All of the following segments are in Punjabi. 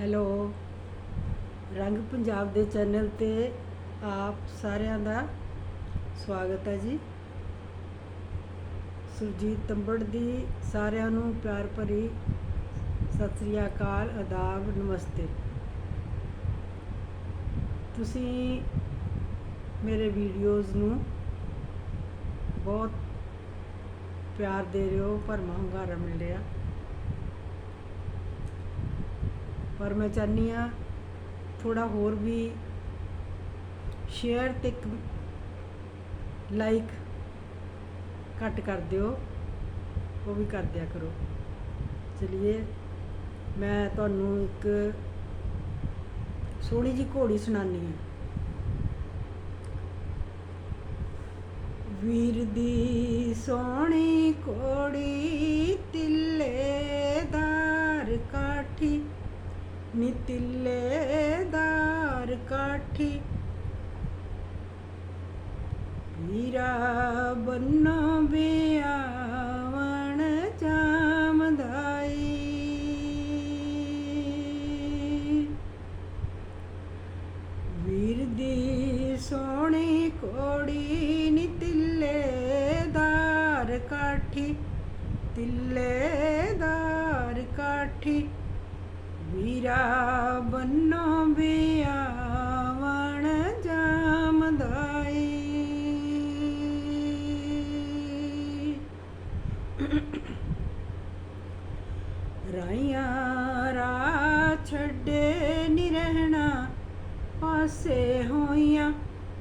ਹੈਲੋ। ਰੰਗ ਪੰਜਾਬ ਦੇ ਚੈਨਲ ਤੇ ਆਪ ਸਾਰਿਆਂ ਦਾ ਸਵਾਗਤ ਹੈ ਜੀ। ਸੁਰਜੀਤ ਤੰਬੜ ਦੀ ਸਾਰਿਆਂ ਨੂੰ ਪਿਆਰ ਭਰੀ ਸਤਿ ਸ੍ਰੀ ਅਕਾਲ, ਆਦਾਬ, ਨਮਸਤੇ। ਤੁਸੀਂ ਮੇਰੇ ਵੀਡੀਓਜ਼ ਨੂੰ ਬਹੁਤ ਪਿਆਰ ਦੇ ਰਹੇ ਹੋ ਭਰਮਾ ਹੁੰਗਾਰਾ ਮਿਲ ਰਿਹਾ ਪਰ ਮੈਂ ਚਾਹੁੰਦੀ ਹਾਂ ਥੋੜਾ ਹੋਰ ਵੀ ਸ਼ੇਅਰ ਤੇ ਲਾਈਕ ਘੱਟ ਕਰ ਦਿਓ, ਉਹ ਵੀ ਕਰ ਦਿਆ ਕਰੋ। ਚਲਿਏ, ਮੈਂ ਤੁਹਾਨੂੰ ਇੱਕ ਸੋਹਣੀ ਜੀ ਘੋੜੀ ਸੁਣਾਨੀ ਹੈ। ਵੀਰ ਦੀ ਸੋਹਣੀ ਘੋੜੀ ਨੀ ਕਾਠੀ ਵੀਰਾ ਬੰਨੋ ਬਿਆਵਣ ਜਾਮਦਾਈ ਵੀਰ ਦੀ ਸੋਹਣੀ ਕੋੜੀ ਨੀ ਤਿੱਲੇਦਾਰ ਕਾਠੀ ਤਿੱਲੇਦਾਰ ਕਾਠੀ ਵੀਰਾ ਬੰਨੋ ਬਿਆਵਣ ਜਾਮਦਾਈ। ਰਾਈਆਂ ਰਾ ਛੱਡੇ ਨੀ ਰਹਿਣਾ, ਪਾਸੇ ਹੋਈਆਂ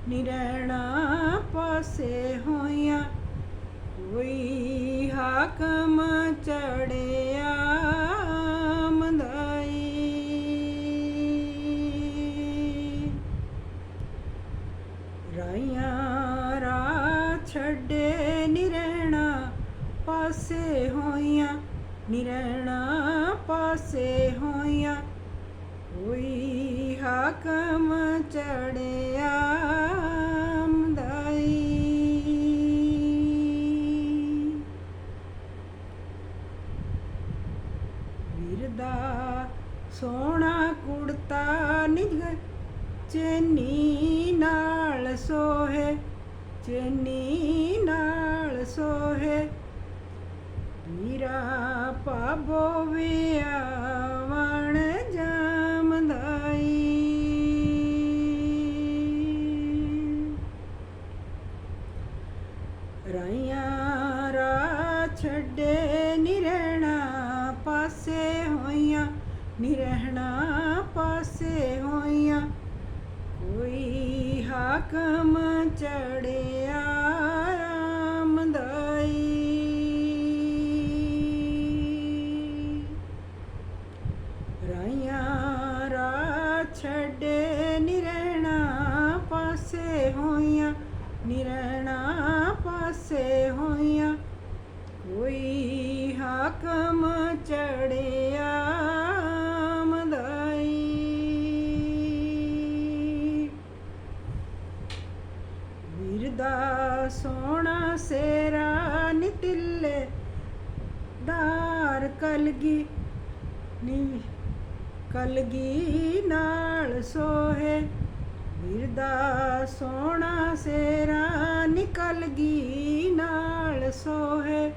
ਨੀ ਰਹਿਣਾ, ਪਾਸੇ ਹੋਈਆਂ ਕੋਈ ਰਾਈਆਂ ਰਾ ਛੱਡੇ ਨਿਰਣਾ ਪਾਸੇ ਹੋਈਆਂ, ਨਿਰਣਾ ਪਾਸੇ ਹੋਈਆਂ। ਕੋਈ ਹਾਕਮ ਚੜਿਆ ਮੰਦਾਈ ਦਾ ਸੋਹਣਾ ਕੁੜਤਾ ਨਿਜ ਚੈਨੀ ਸੋਹੇ, ਚੈਨੀ ਨਾਲ ਸੋਹੇ। ਵੀਰਾ ਪਾਬੋ ਵਿਆਵਣ ਜਾਮਦਾਈ। ਰਾਈਆਂ ਰਾ ਛੱਡੇ ਨੀ ਪਾਸੇ ਹੋਈਆਂ, ਨੀ ਪਾਸੇ ਹੋਈਆਂ। ਕੋਈ ਹਾਕਮ ਚੜਿਆ ਰਾਮਦਾਈ ਰਾਈਆਂ ਰਾ ਛੱਡੇ ਨਿਰਣਾ ਪਾਸੇ ਹੋਈਆਂ ਨਿਰਣਾ ਪਾਸੇ ਹੋਈਆਂ। ਕੋਈ ਹਾਕਮ ਚੜੇ ਸੋਹਣਾ ਸੇਰਾ ਨਿਤਿਲੇ ਦਾਰ ਕਲਗੀ ਨੀ ਕਲਗੀ ਨਾਲ ਸੋਹੇ। ਵੀਰ ਦਾ ਸੋਹਣਾ ਸੇਰਾ ਨਿਕਲ ਗਈ ਨਾਲ ਸੋਹੇ।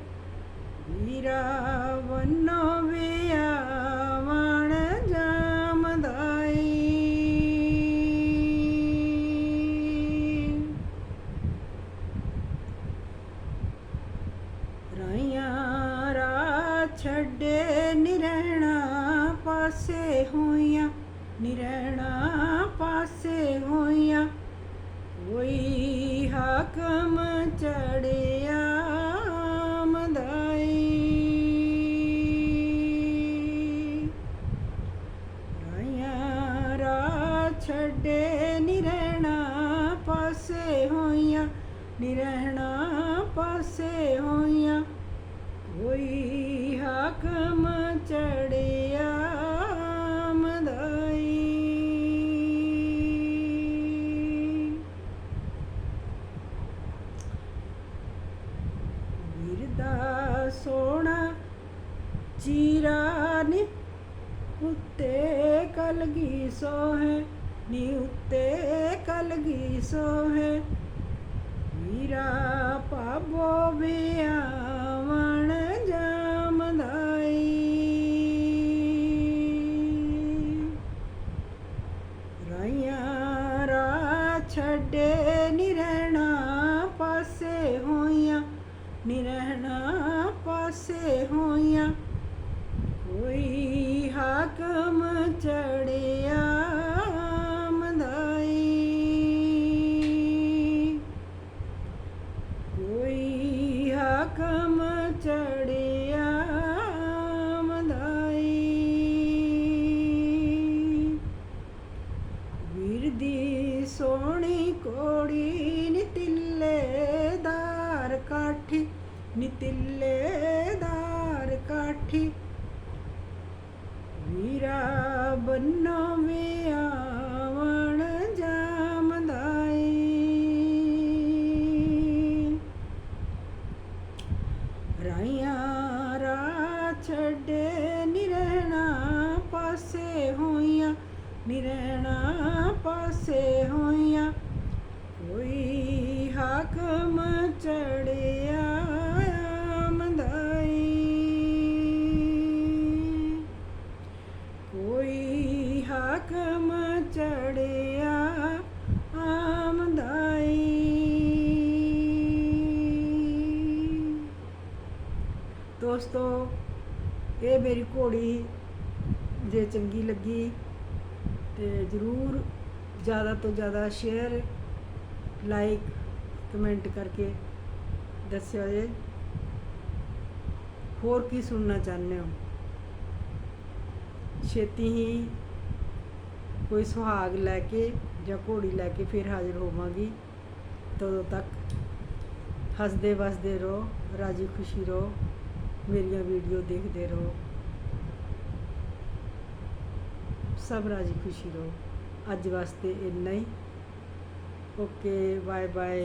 ਵੀਰਾ ਵੰਨੋ ਰਾਈਆਂ ਰਾ ਛੱਡੇ ਨੀ ਪਾਸੇ ਹੋਈਆਂ ਨੀ ਪਾਸੇ ਹੋਈਆਂ। ਕੋਈ ਹਾਕਮ ਚੜਿਆ ਮਦਾਈ। ਰਾਈਆਂ ਰਾ ਛੱਡੇ ਨੀ ਪਾਸੇ ਹੋਈਆਂ ਨੀ ਪਾਸੇ ਹੋਈਆਂ ਕੋਈ ਹਾਕਮ ਚੜਿਆ ਮਦਾਈ। ਵੀਰ ਦਾ ਚੀਰਾ ਨੀ ਉੱਤੇ ਕਲਗੀ ਸੋਹੇ, ਨੀ ਉੱਤੇ ਕਲਗੀ ਸੋਹੇ। ਵੀਰਾ ਪਾਬੋ ਵਿਆਵਣ ਜਾਮਦਾਈ ਰਾਈਆਂ ਰਾ ਛੱਡੇ ਨਿਰਣਾ ਪਾਸੇ ਹੋਈਆਂ ਨਿਰਣਾ ਪਾਸੇ ਹੋਈਆਂ। ਕੋਈ ਹਾਕਮ ਚੜਿਆ ਕੋੜੀ ਨਿਤਿੱਲੇਦਾਰ ਕਾਠੀ ਨਿਤਿੱਲੇਦਾਰ ਕਾਠੀ। ਵੀਰਾ ਬੰਨੋ ਵਿਆਵਣ ਜਾਮਦਾਈ। ਰਾਈਆਂ ਰਾ ਛੱਡੇ ਨਿਰਣਾ ਪਾਸੇ ਹੋਈਆਂ ਨਿਰਣਾ ਪਾਸੇ ਕੋਈ ਹਾਕਮ ਚੜਿਆ ਮੰਦਾਈ ਕੋਈ ਹਾਕਮ ਚੜਿਆ ਆਮਦਾਈ। ਦੋਸਤੋ, ਇਹ ਮੇਰੀ ਘੋੜੀ ਜੇ ਚੰਗੀ ਲੱਗੀ ਤੇ ਜਰੂਰ ਜ਼ਿਆਦਾ ਤੋਂ ਜ਼ਿਆਦਾ ਸ਼ੇਅਰ ਲਾਈਕ ਕਮੈਂਟ ਕਰਕੇ ਦੱਸਿਓ ਜੇ ਹੋਰ ਕੀ ਸੁਣਨਾ ਚਾਹੁੰਦੇ ਹੋ ਛੇਤੀ ਹੀ ਕੋਈ ਸੁਹਾਗ ਲੈ ਕੇ ਜਾਂ ਘੋੜੀ ਲੈ ਕੇ ਫਿਰ ਹਾਜ਼ਰ ਹੋਵਾਂਗੀ ਤਦੋਂ ਤੱਕ ਹੱਸਦੇ ਵਸਦੇ ਰਹੋ ਰਾਜੀ ਖੁਸ਼ੀ ਰਹੋ ਮੇਰੀਆਂ ਵੀਡੀਓ ਦੇਖਦੇ ਰਹੋ ਸਭ ਰਾਜੀ ਖੁਸ਼ੀ ਰਹੋ ਅੱਜ ਵਾਸਤੇ ਇੰਨਾ ਹੀ ஓகே பாய் பாய்